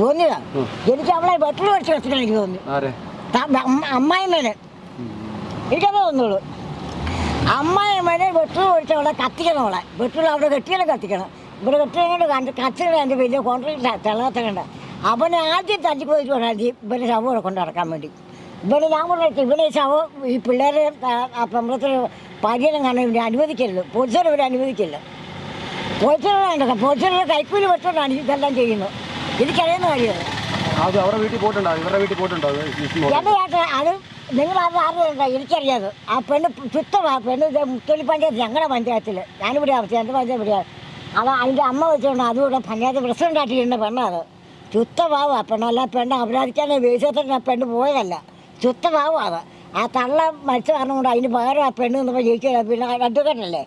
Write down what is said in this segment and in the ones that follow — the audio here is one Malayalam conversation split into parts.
തോന്നിയതാ. എനിക്ക് അവളെ വെട്ടിൽ വെച്ച് വെച്ചിട്ട് എനിക്ക് തോന്നി. അമ്മായിമേനെ എനിക്കതേ തോന്നുള്ളൂ. അമ്മായിമേനെ വെട്ടിൽ ഒഴിച്ച് അവളെ കത്തിക്കണം അവളെ. വെട്ടിൽ അവിടെ കെട്ടിയാലും കത്തിക്കണം. ഇവിടെ കെട്ടിയത് കണ്ട് കത്തിക്കണം എന്റെ വലിയ കോൺട്രാക്ട് തിളകത്തകണ്ട അവനെ ആദ്യം തല്ലിപ്പോയിട്ട് ആദ്യം ഇവരെ ശവം ഇവിടെ കൊണ്ട് നടക്കാൻ വേണ്ടി. ഇവനെ ഞാൻ പറഞ്ഞു ഇവനെ ശവം ഈ പിള്ളേരെ പെമ്പളത്തിൽ പര്യനം കാണാൻ ഇവരെ അനുവദിക്കരുത്. പോലീസുകാർ ഇവരെ അനുവദിക്കില്ല പോലീസുകാരുണ്ട് പോലീസുകാരുടെ കൈക്കൂലി വെച്ചോണ്ടാണ് ഇതെല്ലാം ചെയ്യുന്നത്. എനിക്കറിയുന്ന കാര്യമാണ് അത് അവരുടെ വീട്ടിൽ പോയിട്ടുണ്ടോ? ഇവരുടെ വീട്ടിൽ പോയിട്ടുണ്ടോ? അത് എന്റെ ചേട്ടൻ അത് നിങ്ങൾ അത് അറിയണ്ട എനിക്കറിയാതെ. ആ പെണ്ണ് ചുത്തമാ പെണ്ണ് മുത്തലി പഞ്ചായത്ത് ഞങ്ങളുടെ പഞ്ചായത്തിൽ ഞാനിവിടെ അവസ്ഥ എന്റെ പഞ്ചായത്ത് ഇവിടെ അവ അതിന്റെ അമ്മ വെച്ചോണ്ട് അതുകൂടെ പഞ്ചായത്ത് പ്രസിഡന്റ് ആക്കിയിരുന്ന പെണ്ണത്. ആ പെണ്ണ്. അല്ല പെണ്ണ് അപരാധിക്കാനെ വേശത്തിന് ആ പെണ്ണ് പോയതല്ല. ചുത്തമാവും അത്. ആ തള്ള മരിച്ച കാരണം കൊണ്ട് അതിന് പകരം ആ പെണ്ണ് നിന്നപ്പോൾ ജയിക്കുക പിന്നെ അഡ്വക്കേറ്റല്ലേ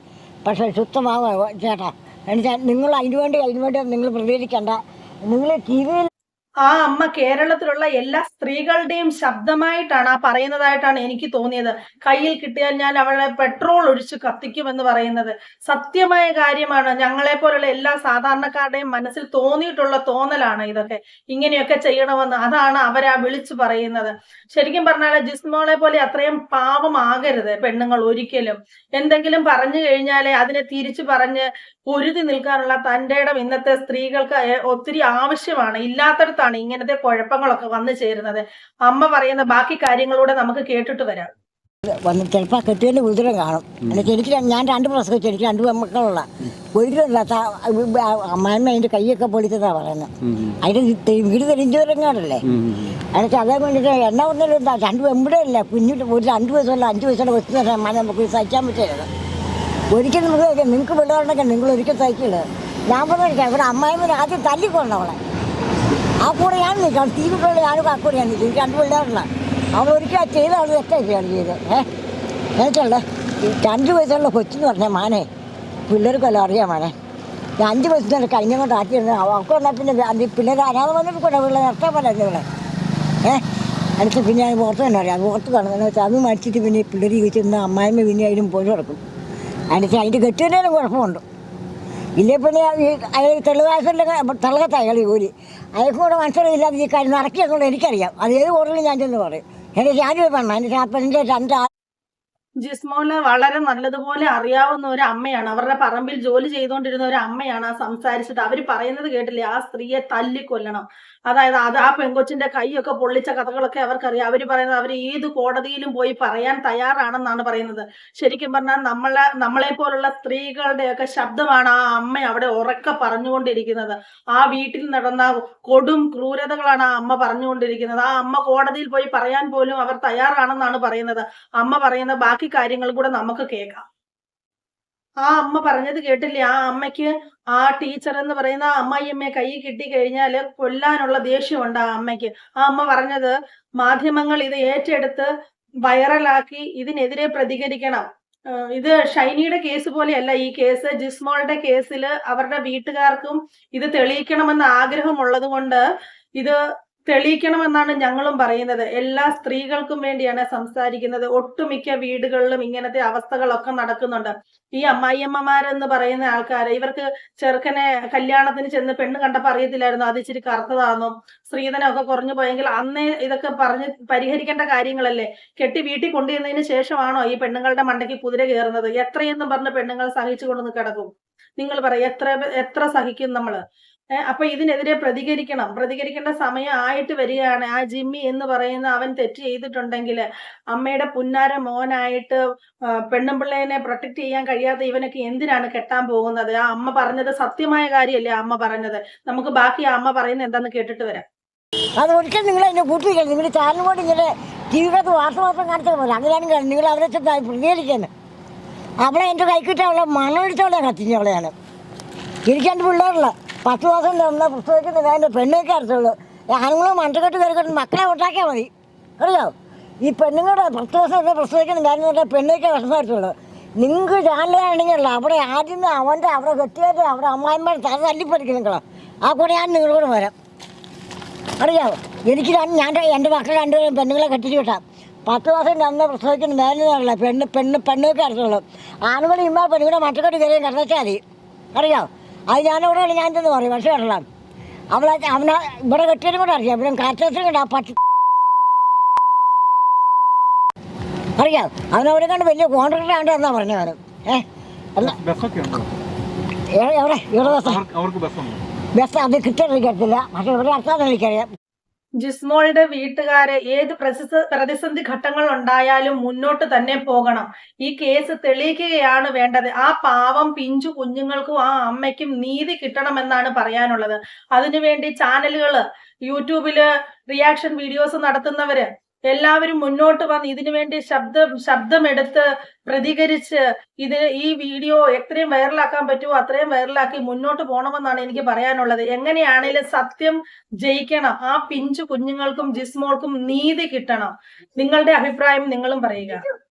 പക്ഷേ ശുദ്ധമാവും ചേട്ടാ എന്നുവെച്ചാൽ നിങ്ങൾ അതിന് വേണ്ടി അതിന് വേണ്ടി നിങ്ങൾ പ്രതികരിക്കണ്ട. നിങ്ങൾ ടി വിയിൽ ആ അമ്മ കേരളത്തിലുള്ള എല്ലാ സ്ത്രീകളുടെയും ശബ്ദമായിട്ടാണ് ആ പറയുന്നതായിട്ടാണ് എനിക്ക് തോന്നിയത്. കയ്യിൽ കിട്ടിയാൽ ഞാൻ അവളെ പെട്രോൾ ഒഴിച്ച് കത്തിക്കുമെന്ന് പറയുന്നത്. സത്യമായ കാര്യമാണ്. ഞങ്ങളെ പോലുള്ള എല്ലാ സാധാരണക്കാരുടെയും മനസ്സിൽ തോന്നിയിട്ടുള്ള തോന്നലാണ് ഇതൊക്കെ. ഇങ്ങനെയൊക്കെ ചെയ്യണമെന്ന് അതാണ് അവരാ വിളിച്ചു പറയുന്നത്. ശരിക്കും പറഞ്ഞാൽ ജിസ്മോളെ പോലെ അത്രയും പാവമാകരുത് പെണ്ണുങ്ങൾ ഒരിക്കലും. എന്തെങ്കിലും പറഞ്ഞു കഴിഞ്ഞാലേ അതിനെ തിരിച്ചു പറഞ്ഞ് പൊരുതി നിൽക്കാനുള്ള തന്റെ ഇന്നത്തെ സ്ത്രീകൾക്ക് ഒത്തിരി ആവശ്യമാണ്. ഇല്ലാത്തടത്താണ് ഇങ്ങനത്തെ കുഴപ്പങ്ങളൊക്കെ വന്നു ചേരുന്നത്. അമ്മ പറയുന്ന ബാക്കി കാര്യങ്ങളൂടെ നമുക്ക് കേട്ടിട്ട് വരാം. വന്ന് ചിലപ്പോൾ കെട്ടിയതിന്റെ ഉദരം കാണും. എനിക്ക് ഞാൻ രണ്ട് പ്രസവിച്ചു എനിക്ക് രണ്ട് മക്കളുള്ള ഒരില്ലാത്ത അമ്മായിമ്മ അതിന്റെ കൈയൊക്കെ പൊളിച്ചതാണ് പറയുന്നത്. അതിന്റെ വീട് തെളിഞ്ചവരങ്ങാടല്ലേ. എന്നിട്ട് അതേ വേണ്ടിയിട്ട് എണ്ണ ഒന്നും എന്താ രണ്ട് പെമ്പിടല്ല കുഞ്ഞിട്ട് ഒരു രണ്ട് വയസ്സല്ല അഞ്ച് വയസ്സുള്ള കൊച്ചു തരാൻ മന നമുക്ക് സഹിക്കാൻ പറ്റില്ല ഒരിക്കലും നമുക്ക് നിങ്ങൾക്ക് പിള്ളേരുണ്ടെങ്കിൽ നിങ്ങൾ ഒരിക്കലും സഹിക്കില്ല. ഞാൻ പറഞ്ഞു ഇവിടെ അമ്മായിമ്മ ആദ്യം തല്ലിക്കൊള്ളണം അവളെ ആ കൂടെ ഞാൻ നിൽക്കാം തീ വിട്ടുള്ള ഞാനും ആ കൂടെ ഞാൻ നിൽക്കും എനിക്ക് രണ്ട് പിള്ളേരുള്ള. അവൾ ഒരിക്കലും ചെയ്ത അവൾ തെറ്റായിട്ടാണ് ചെയ്തത് ഏഹ് എനിക്കുള്ള രണ്ട് വയസ്സുള്ള കൊച്ചെന്ന് പറഞ്ഞ മാനെ പിള്ളേർക്കെല്ലാം അറിയാം മാനെ. ഞാൻ അഞ്ച് വയസ്സിന് കഴിഞ്ഞ കൊണ്ട് ആക്കിയിരുന്നു അവർക്ക് വന്നാൽ പിന്നെ അത് പിള്ളേർ അനാഥ വന്നിട്ട് കൂടെ പിള്ളേർ നിർത്താൻ പറഞ്ഞു ഇവിടെ. ഏഹ് എനിക്ക് പിന്നെ ഞാൻ പുറത്ത് തന്നെ അറിയാം. പുറത്ത് കാണുന്നത് വെച്ചാൽ അത് മരിച്ചിട്ട് പിന്നെ പിള്ളേർ ചോദിച്ചിരുന്ന അമ്മായിമ്മ പിന്നെ അതിലും പോയി കിടക്കും. അതിന്റെ അതിന്റെ കെട്ടുന്നതിനും കുഴപ്പമുണ്ട്. ഇല്ലേ പിന്നെ അയാൾ തെളിവാസന്റെ തളകത്ത അയാൾ ജോലി. അയാൾക്ക് കൂടെ മനസ്സിലായില്ലാതെ ഈ കാര്യം നടക്കിയെന്നുള്ളത് എനിക്കറിയാം. അത് ഏത് കൂടുതലും ഞാൻ ചെന്ന് പറയും. എന്റെ ഞാനൊരു പെണ്ണ എന്റെ ചാപ്പന്റെ രണ്ട് ജിസ്മോന് വളരെ നല്ലതുപോലെ അറിയാവുന്ന ഒരു അമ്മയാണ്. അവരുടെ പറമ്പിൽ ജോലി ചെയ്തുകൊണ്ടിരുന്ന ഒരു അമ്മയാണ് ആ സംസാരിച്ചത്. അവർ പറയുന്നത് കേട്ടില്ലേ? ആ സ്ത്രീയെ തല്ലിക്കൊല്ലണം. അതായത് അത് ആ പെങ്കൊച്ചിന്റെ കൈയൊക്കെ പൊള്ളിച്ച കഥകളൊക്കെ അവർക്കറിയാം. അവർ പറയുന്നത് അവർ ഏത് കോടതിയിലും പോയി പറയാൻ തയ്യാറാണെന്നാണ് പറയുന്നത്. ശരിക്കും പറഞ്ഞാൽ നമ്മളെ നമ്മളെ പോലുള്ള സ്ത്രീകളുടെയൊക്കെ ശബ്ദമാണ് ആ അമ്മ അവിടെ ഉറക്കെ പറഞ്ഞുകൊണ്ടിരിക്കുന്നത്. ആ വീട്ടിൽ നടന്ന കൊടും ക്രൂരതകളാണ് ആ അമ്മ പറഞ്ഞുകൊണ്ടിരിക്കുന്നത്. ആ അമ്മ കോടതിയിൽ പോയി പറയാൻ പോലും അവർ തയ്യാറാണെന്നാണ് പറയുന്നത്. അമ്മ പറയുന്ന ബാക്കി കാര്യങ്ങൾ കൂടെ നമുക്ക് കേൾക്കാം. ആ അമ്മ പറഞ്ഞത് കേട്ടില്ലേ? ആ അമ്മയ്ക്ക് ആ ടീച്ചർ എന്ന് പറയുന്ന ആ അമ്മായിയമ്മയെ കൈ കിട്ടി കഴിഞ്ഞാൽ കൊല്ലാനുള്ള ദേഷ്യമുണ്ട് ആ അമ്മയ്ക്ക്. ആ അമ്മ പറഞ്ഞത് മാധ്യമങ്ങൾ ഇത് ഏറ്റെടുത്ത് വൈറലാക്കി ഇതിനെതിരെ പ്രതികരിക്കണം. ഇത് ഷൈനിയുടെ കേസ് പോലെയല്ല. ഈ കേസ് ജിസ്മോളുടെ കേസിൽ അവരുടെ വീട്ടുകാർക്കും ഇത് തെളിയിക്കണമെന്ന് ആഗ്രഹമുള്ളത് കൊണ്ട് ഇത് തെളിയിക്കണമെന്നാണ് ഞങ്ങളും പറയുന്നത്. എല്ലാ സ്ത്രീകൾക്കും വേണ്ടിയാണ് സംസാരിക്കുന്നത്. ഒട്ടുമിക്ക വീടുകളിലും ഇങ്ങനത്തെ അവസ്ഥകളൊക്കെ നടക്കുന്നുണ്ട്. ഈ അമ്മായിയമ്മമാരെന്ന് പറയുന്ന ആൾക്കാർ ഇവർക്ക് ചെറുക്കനെ കല്യാണത്തിന് ചെന്ന് പെണ്ണ് കണ്ടപ്പോൾ അറിയത്തില്ലായിരുന്നു. അത് ഇച്ചിരി കറുത്തതാണെന്നും സ്ത്രീധനമൊക്കെ കുറഞ്ഞു പോയെങ്കിൽ അന്നേ ഇതൊക്കെ പറഞ്ഞ് പരിഹരിക്കേണ്ട കാര്യങ്ങളല്ലേ? കെട്ടി വീട്ടിൽ കൊണ്ടുവന്നതിന് ശേഷമാണോ ഈ പെണ്ണുങ്ങളുടെ മണ്ടയ്ക്ക് കുതിര കയറുന്നത്? എത്രയെന്നും പറഞ്ഞ് പെണ്ണുങ്ങൾ സഹിച്ചു കൊണ്ടുവന്ന് കിടക്കും. നിങ്ങൾ പറയാം എത്ര എത്ര സഹിക്കും നമ്മൾ? അപ്പൊ ഇതിനെതിരെ പ്രതികരിക്കണം. പ്രതികരിക്കേണ്ട സമയം ആയിട്ട് വരികയാണ്. ആ ജിമ്മി എന്ന് പറയുന്ന അവൻ തെറ്റ് ചെയ്തിട്ടുണ്ടെങ്കിൽ അമ്മയുടെ പുന്നാര മോനായിട്ട് പെണ്ണും പെണ്ണുമ്പിള്ളേനെ പ്രൊട്ടക്ട് ചെയ്യാൻ കഴിയാത്ത ഇവനൊക്കെ എന്തിനാണ് കെട്ടാൻ പോകുന്നത്? ആ അമ്മ പറഞ്ഞത് സത്യമായ കാര്യമല്ലേ അമ്മ പറഞ്ഞത്? നമുക്ക് ബാക്കി ആ അമ്മ പറയുന്നത് എന്താന്ന് കേട്ടിട്ട് വരാം. അത് ഒരിക്കലും നിങ്ങൾ എന്നെ കൂട്ടിയില്ല നിങ്ങൾ ചാനലിനോട് ഇങ്ങനെ ടി വിക്കകത്ത് വാർത്ത മാത്രം കാണിച്ചാൽ പോലെ അങ്ങനെയാണ് നിങ്ങൾ അവരെ പ്രതികരിക്കുന്നത് അവളെ എന്റെ കൈക്കിട്ട് അവളെ മണ്ണൊഴിച്ചവളെ കത്തിഞ്ഞവളെയാണ് എനിക്കെന്റെ പിള്ളേരില്ല പത്ത് മാസം തന്ന പുസ്തകത്തിന് വേണ്ട പെണ്ണൊക്കെ അടച്ചുള്ളൂ ആണുങ്ങളെ മണ്ടക്കെട്ട് കയറിക്കൊണ്ട് മക്കളെ ഉണ്ടാക്കിയാൽ മതി. അറിയോ? ഈ പെണ്ണുങ്ങളുടെ പത്ത് ദിവസം പുസ്തകത്തിന് കാര്യം പറഞ്ഞാൽ പെണ്ണൊക്കെ അടച്ചുള്ളൂ നിങ്ങൾക്ക് ചാനലാണെങ്കിൽ അവിടെ ആദ്യം അവന്റെ അവിടെ കെട്ടിയത് അവിടെ അമ്മായിമാരെ തല തല്ലിപ്പടിക്കും നിങ്ങളെ ആ കൂടെ ഞാൻ നിങ്ങളോട് വരാം. അറിയാമോ എനിക്ക് ഞാൻ എന്റെ മക്കളെ രണ്ടുപേരും പെണ്ണുങ്ങളെ കെട്ടിച്ച് വിട്ടാം. പത്ത് മാസം തന്ന പ്രസവിക്കുന്ന മേലെന്നല്ല പെണ്ണ് പെണ്ണ് പെണ്ണൊക്കെ അടച്ചുള്ളൂ ആണുങ്ങൾ ഇമ്മ പെണ്ണുങ്ങളെ മറ്റക്കെട്ട് കയറി കിടന്നിട്ടാൽ മതി. അറിയാമോ അത് ഞാനവിടെ ഞാൻ ചെന്ന് പറയും പക്ഷെ വെള്ളം അവളെ അവനെ ഇവിടെ കെട്ടിയതും കൂടെ അറിയാം ഇവിടെ കാറ്റസും കണ്ട ആ പട്ടി അറിയാം അവനവിടെ കണ്ട് വലിയ കോൺട്രാക്ടർ ആണ്ട് എന്നാ പറഞ്ഞു അവന്? ഏഹ് എവിടെ ഇവിടെ ബസ് ബസ് അത് കിട്ടാൻ എനിക്കറിയത്തില്ല പക്ഷെ ഇവിടെ അടുത്താന്ന് എനിക്കറിയാം ജിസ്മോളുടെ വീട്ടുകാര് ഏത് പ്രതിസ- പ്രതിസന്ധി ഘട്ടങ്ങൾ ഉണ്ടായാലും മുന്നോട്ട് തന്നെ പോകണം. ഈ കേസ് തെളിയിക്കുകയാണ് വേണ്ടത്. ആ പാവം പിഞ്ചു കുഞ്ഞുങ്ങൾക്കും ആ അമ്മയ്ക്കും നീതി കിട്ടണമെന്നാണ് പറയാനുള്ളത്. അതിനുവേണ്ടി ചാനലുകൾ യൂട്യൂബിൽ റിയാക്ഷൻ വീഡിയോസ് നടത്തുന്നവര് എല്ലാവരും മുന്നോട്ട് വന്ന് ഇതിനു വേണ്ടി ശബ്ദം ശബ്ദമെടുത്ത് പ്രതികരിച്ച് ഇത് ഈ വീഡിയോ എത്രയും വൈറലാക്കാൻ പറ്റുമോ അത്രയും വൈറലാക്കി മുന്നോട്ട് പോകണമെന്നാണ് എനിക്ക് പറയാനുള്ളത്. എങ്ങനെയാണേലും സത്യം ജയിക്കണം. ആ പിഞ്ചു കുഞ്ഞുങ്ങൾക്കും ജിസ്മോൾക്കും നീതി കിട്ടണം. നിങ്ങളുടെ അഭിപ്രായം നിങ്ങളും പറയുക.